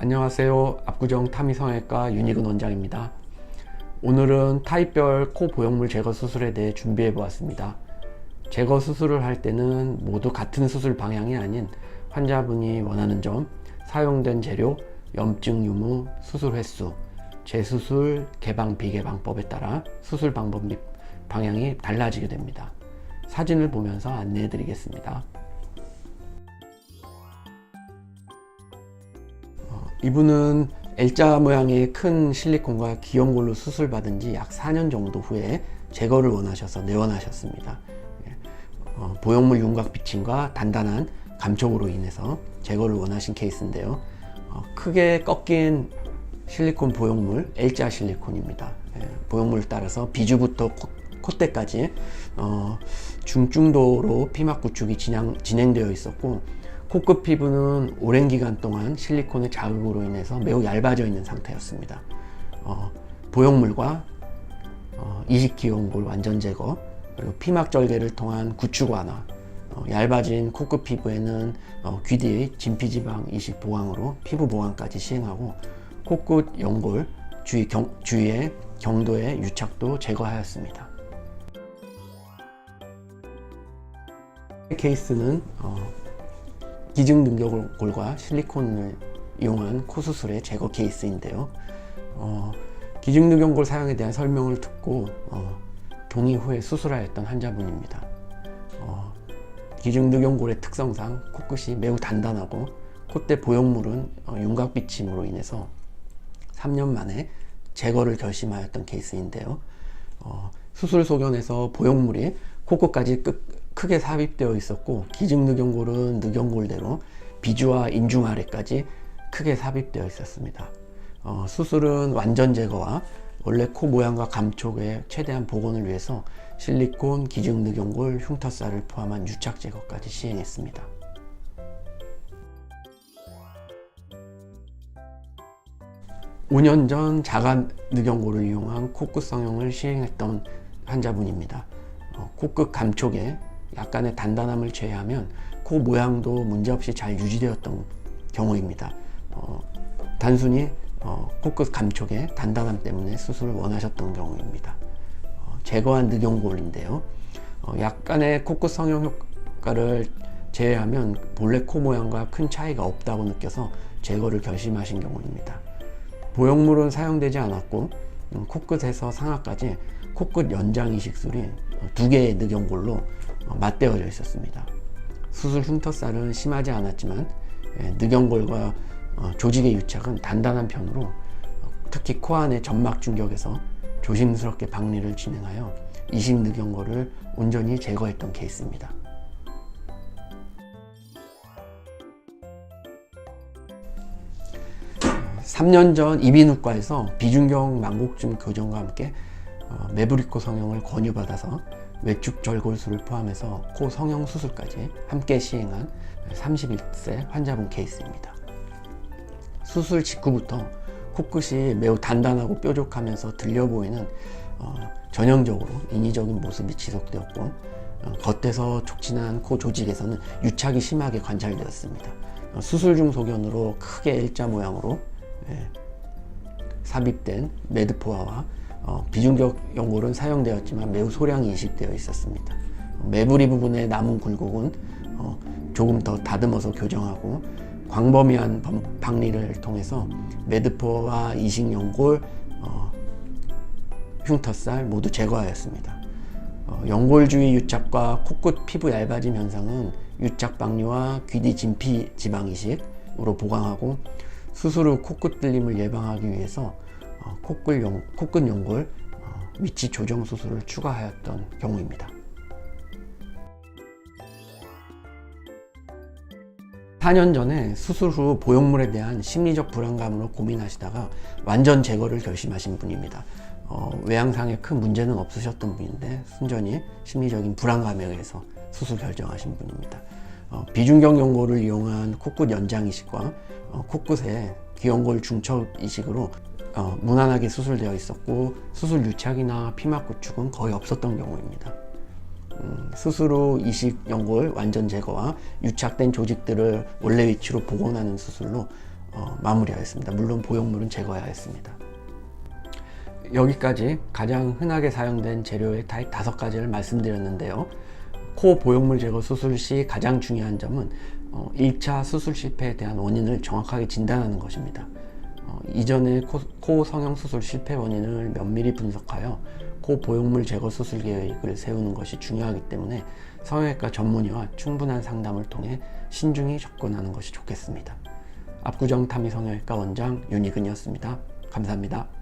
안녕하세요. 압구정 타미성형외과 윤희근 원장입니다. 오늘은 타입별 코 보형물 제거 수술에 대해 준비해 보았습니다. 제거 수술을 할 때는 모두 같은 수술 방향이 아닌 환자분이 원하는 점, 사용된 재료, 염증 유무, 수술 횟수, 재수술, 개방, 비개방법에 따라 수술 방법 및 방향이 달라지게 됩니다. 사진을 보면서 안내해 드리겠습니다. 이분은 L자 모양의 큰 실리콘과 기형골로 수술받은 지 약 4년 정도 후에 제거를 원하셔서 내원하셨습니다. 예. 어, 보형물 윤곽 비침과 단단한 감촉으로 인해서 제거를 원하신 케이스인데요. 어, 크게 꺾인 실리콘 보형물 L자 실리콘입니다. 예, 보형물 따라서 비주부터 코, 콧대까지 어, 중증도로 피막 구축이 진행, 진행되어 있었고 코끝 피부는 오랜 기간 동안 실리콘의 자극으로 인해서 매우 얇아져 있는 상태였습니다. 어, 보형물과 어, 이식기용골 완전 제거, 그리고 피막 절개를 통한 구축 완화, 어, 얇아진 코끝 피부에는 어, 귀뒤의 진피지방 이식 보강으로 피부 보강까지 시행하고 코끝 연골 주위 경, 주위의 경도의 유착도 제거하였습니다. 케이스는 어, 기증 능력골과 실리콘을 이용한 코 수술의 제거 케이스인데요. 어, 기증 능력골 사용에 대한 설명을 듣고 어, 동의 후에 수술하였던 환자분입니다. 어, 기증 능력골의 특성상 코끝이 매우 단단하고 콧대 보형물은 어, 윤곽 비침으로 인해서 3년 만에 제거를 결심하였던 케이스인데요. 어, 수술 소견에서 보형물이 코끝까지 끝, 크게 삽입되어 있었고 기증늑연골은 늑연골대로 비주와 인중 아래까지 크게 삽입되어 있었습니다. 어, 수술은 완전 제거와 원래 코 모양과 감촉의 최대한 복원을 위해서 실리콘, 기증늑연골, 흉터살을 포함한 유착 제거까지 시행했습니다. (5년) 전 자가 늑연골을 이용한 코끝 성형을 시행했던 환자분입니다. 어, 코끝 감촉에 약간의 단단함을 제외하면 코 모양도 문제없이 잘 유지되었던 경우입니다. 어, 단순히 어, 코끝 감촉의 단단함 때문에 수술을 원하셨던 경우입니다. 어, 제거한 늑연골인데요. 어, 약간의 코끝 성형 효과를 제외하면 본래 코 모양과 큰 차이가 없다고 느껴서 제거를 결심하신 경우입니다. 보형물은 사용되지 않았고 음, 코끝에서 상하까지 코끝 연장 이식술이 두 개의 늑연골로 맞대어져 있었습니다. 수술 흉터살은 심하지 않았지만 예, 늑연골과 어, 조직의 유착은 단단한 편으로 어, 특히 코 안의 점막 중격에서 조심스럽게 박리를 진행하여 이식 늑연골을 온전히 제거했던 케이스입니다. 3년 전 이비인후과에서 비중경 망곡증 교정과 함께 메브리코 성형을 권유받아서 외축 절골술을 포함해서 코 성형 수술까지 함께 시행한 31세 환자분 케이스입니다. 수술 직후부터 코끝이 매우 단단하고 뾰족하면서 들려 보이는 어, 전형적으로 인위적인 모습이 지속되었고 어, 겉에서 촉진한 코 조직에서는 유착이 심하게 관찰되었습니다. 어, 수술 중 소견으로 크게 L자 모양으로 예, 삽입된 매드포아와 어, 비중격 연골은 사용되었지만 매우 소량이 이식되어 있었습니다. 매부리 부분의 남은 굴곡은 어, 조금 더 다듬어서 교정하고 광범위한 박리를 통해서 매드포와 이식 연골, 어, 흉터살 모두 제거하였습니다. 어, 연골 주위 유착과 코끝 피부 얇아짐 현상은 유착 박리와 귀뒤 진피 지방 이식으로 보강하고 수술 후 코끝 들림을 예방하기 위해서 어, 코끝, 연, 코끝 연골 어, 위치 조정 수술을 추가하였던 경우입니다. 4년 전에 수술 후 보형물에 대한 심리적 불안감으로 고민하시다가 완전 제거를 결심하신 분입니다. 어, 외양상에 큰 문제는 없으셨던 분인데 순전히 심리적인 불안감에 의해서 수술 결정하신 분입니다. 어, 비중경 연골을 이용한 코끝 연장 이식과 어, 코끝에 귀연골 중첩 이식으로 어, 무난하게 수술되어 있었고 수술 유착이나 피막 구축은 거의 없었던 경우입니다. 음, 후 이식 연골 완전 제거와 유착된 조직들을 원래 위치로 복원하는 수술로 어, 마무리하였습니다. 물론 보형물은 제거해야 했습니다. 여기까지 가장 흔하게 사용된 재료의 타입 다섯 가지를 말씀드렸는데요. 코 보형물 제거 수술 시 가장 중요한 점은 어, 1차 수술 실패에 대한 원인을 정확하게 진단하는 것입니다. 어, 이전에 코, 코 성형 수술 실패 원인을 면밀히 분석하여 코 보형물 제거 수술 계획을 세우는 것이 중요하기 때문에 성형외과 전문의와 충분한 상담을 통해 신중히 접근하는 것이 좋겠습니다. 압구정 타미 성형외과 원장 윤희근이었습니다. 감사합니다.